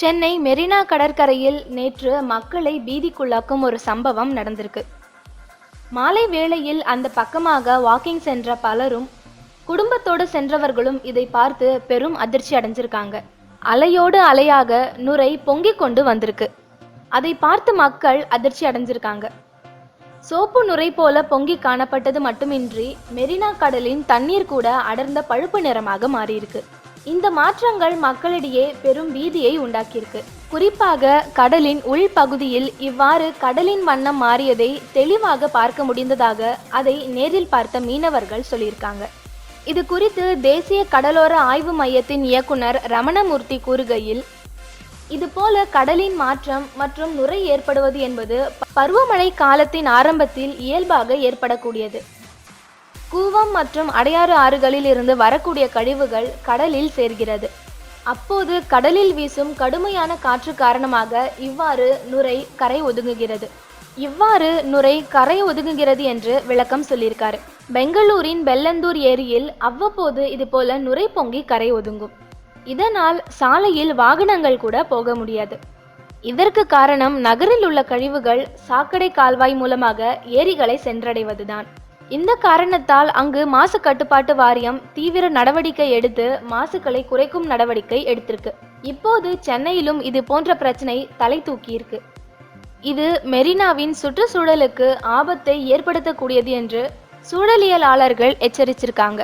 சென்னை மெரினா கடற்கரையில் நேற்று மக்களை பீதிக்குள்ளாக்கும் ஒரு சம்பவம் நடந்திருக்கு. மாலை வேளையில் அந்த பக்கமாக வாக்கிங் சென்ற பலரும் குடும்பத்தோடு சென்றவர்களும் இதை பார்த்து பெரும் அதிர்ச்சி அடைஞ்சிருக்காங்க. அலையோடு அலையாக நுரை பொங்கிக் கொண்டு வந்திருக்கு. அதை பார்த்து மக்கள் அதிர்ச்சி அடைஞ்சிருக்காங்க. சோப்பு நுரை போல பொங்கி காணப்பட்டது மட்டுமின்றி மெரினா கடலின் தண்ணீர் கூட அடர்ந்த பழுப்பு நிறமாக மாறியிருக்கு. இந்த மாற்றங்கள் மக்களிடையே பெரும் பீதியை உண்டாக்கியிருக்கு. குறிப்பாக கடலின் உள்பகுதியில் இவ்வாறு கடலின் வண்ணம் மாறியதை தெளிவாக பார்க்க முடிந்ததாக அதை நேரில் பார்த்த மீனவர்கள் சொல்லியிருக்காங்க. இது குறித்து தேசிய கடலோர ஆய்வு மையத்தின் இயக்குனர் ரமணமூர்த்தி கூறுகையில் இதுபோல கடலின் மாற்றம் மற்றும் நுரை ஏற்படுவது என்பது பருவமழை காலத்தின் ஆரம்பத்தில் இயல்பாக ஏற்படக்கூடியது. கூவம் மற்றும் அடையாறு ஆறுகளில் இருந்து வரக்கூடிய கழிவுகள் கடலில் சேர்கிறது. அப்போது கடலில் வீசும் கடுமையான காற்று காரணமாக இவ்வாறு நுரை கரை ஒதுங்குகிறது. இவ்வாறு நுரை கரை ஒதுங்குகிறது என்று விளக்கம் சொல்லியிருக்காரு. பெங்களூரின் பெல்லந்தூர் ஏரியில் அவ்வப்போது இது போல நுரை பொங்கி கரை ஒதுங்கும். இதனால் சாலையில் வாகனங்கள் கூட போக முடியாது. இதற்கு காரணம் நகரில் உள்ள கழிவுகள் சாக்கடை கால்வாய் மூலமாக ஏரிகளை சென்றடைவதுதான். இந்த காரணத்தால் அங்கு மாசு கட்டுப்பாட்டு வாரியம் தீவிர நடவடிக்கை எடுத்து மாசுக்களை குறைக்கும் நடவடிக்கை எடுத்திருக்கு. இப்போது சென்னையிலும் இது போன்ற பிரச்சனை தலை தூக்கியிருக்கு. இது மெரினாவின் சுற்றுச்சூழலுக்கு ஆபத்தை ஏற்படுத்தக்கூடியது என்று சூழலியலாளர்கள் எச்சரிச்சிருக்காங்க.